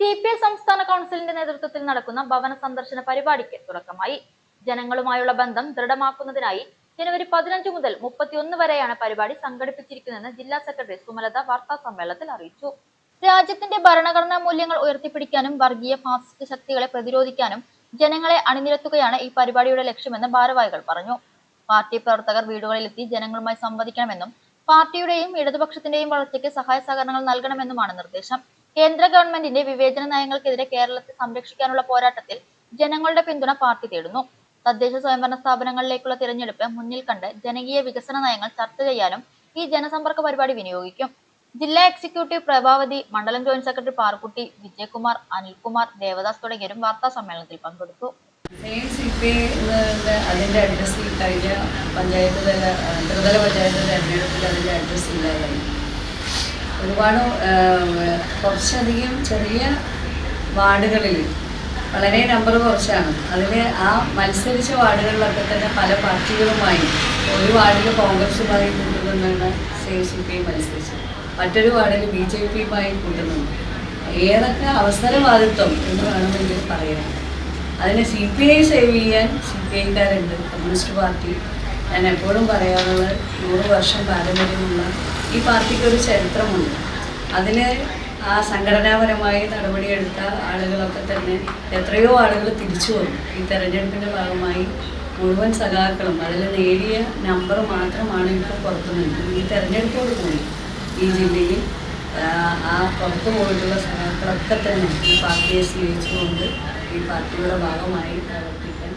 C P I സംസ്ഥാന കൗൺസിലിന്റെ നേതൃത്വത്തിൽ നടക്കുന്ന ഭവന സന്ദർശന പരിപാടിക്ക് തുടക്കമായി. ജനങ്ങളുമായുള്ള ബന്ധം ദൃഢമാക്കുന്നതിനായി ജനുവരി പതിനഞ്ച് മുതൽ മുപ്പത്തിയൊന്ന് വരെയാണ് പരിപാടി സംഘടിപ്പിച്ചിരിക്കുന്നതെന്ന് ജില്ലാ സെക്രട്ടറി സുമലത വാർത്താ സമ്മേളനത്തിൽ അറിയിച്ചു. രാജ്യത്തിന്റെ ഭരണഘടനാ മൂല്യങ്ങൾ ഉയർത്തിപ്പിടിക്കാനും വർഗീയ ഫാസിസ്റ്റ് ശക്തികളെ പ്രതിരോധിക്കാനും ജനങ്ങളെ അണിനിരത്തുകയാണ് ഈ പരിപാടിയുടെ ലക്ഷ്യമെന്ന് ഭാരവാഹികൾ പറഞ്ഞു. പാർട്ടി പ്രവർത്തകർ വീടുകളിലെത്തി ജനങ്ങളുമായി സംവദിക്കണമെന്നും പാർട്ടിയുടെയും ഇടതുപക്ഷത്തിന്റെയും വളർച്ചയ്ക്ക് സഹായ സഹകരണങ്ങൾ നൽകണമെന്നുമാണ് നിർദ്ദേശം. കേന്ദ്ര ഗവൺമെന്റിന്റെ വിവേചന നയങ്ങൾക്കെതിരെ കേരളത്തെ സംരക്ഷിക്കാനുള്ള പോരാട്ടത്തിൽ ജനങ്ങളുടെ പിന്തുണ പാർട്ടി തേടുന്നു. തദ്ദേശ സ്വയംഭരണ സ്ഥാപനങ്ങളിലേക്കുള്ള തിരഞ്ഞെടുപ്പ് മുന്നിൽ കണ്ട് ജനകീയ വികസന നയങ്ങൾ ചർച്ച ചെയ്യാനും ഈ ജനസമ്പർക്ക പരിപാടി വിനിയോഗിക്കും. ജില്ലാ എക്സിക്യൂട്ടീവ് പ്രഭാവതി മണ്ഡലം ജോയിന്റ് സെക്രട്ടറി പാർക്കുട്ടി വിജയകുമാർ അനിൽകുമാർ ദേവദാസ് തുടങ്ങിയവരും വാർത്താ സമ്മേളനത്തിൽ പങ്കെടുത്തു. അതിന്റെ സി പി ഐ അതിന്റെ കഴിഞ്ഞ പഞ്ചായത്ത് തല ത്രിതല പഞ്ചായത്ത് തെരഞ്ഞെടുപ്പിൽ അതിന്റെ ഇല്ലാതായി. ഒരുപാട് കുറച്ചധികം ചെറിയ വാർഡുകളിൽ. വളരെ നമ്പർ കുറച്ചാണ്. അതിൽ ആ മത്സരിച്ച വാർഡുകളിലൊക്കെ തന്നെ പല പാർട്ടികളുമായി ഒരു വാർഡിൽ കോൺഗ്രസുമായി കൂട്ടുന്നുണ്ട് സി പി മത്സരിച്ച് മത്സരിച്ചു. മറ്റൊരു വാർഡിൽ ബി ജെ പിയുമായി കൂട്ടുന്നുണ്ട്. ഏതൊക്കെ അവസരവാദിത്വം എന്ന് വേണമെങ്കിൽ പറയാം. അതിനെ സി പി ഐ സേവ് ചെയ്യാൻ സി പി ഐക്കാരുണ്ട് കമ്മ്യൂണിസ്റ്റ് പാർട്ടി ഞാൻ എപ്പോഴും പറയാറുള്ളത് നൂറ് വർഷം പാരമ്പര്യമുള്ള ഈ പാർട്ടിക്ക് ഒരു ചരിത്രമുണ്ട്. അതിന് ആ സംഘടനാപരമായി നടപടിയെടുത്ത ആളുകളൊക്കെ തന്നെ എത്രയോ ആളുകൾ തിരിച്ചു വന്നു. ഈ തെരഞ്ഞെടുപ്പിന്റെ ഭാഗമായി മുഴുവൻ സഖാക്കളും അതിൽ നേടിയ നമ്പർ മാത്രമാണ് ഇപ്പോൾ പുറത്തു നിന്നത്. ഈ തെരഞ്ഞെടുപ്പോട് കൂടി ഈ ജില്ലയിൽ ആ, പുറത്തു പോയിട്ടുള്ള സഖാക്കളൊക്കെ തന്നെ ഈ പാർട്ടിയെ സ്വീകരിച്ചുകൊണ്ട് ഈ പാർട്ടിയുടെ ഭാഗമായി പ്രവർത്തിക്കും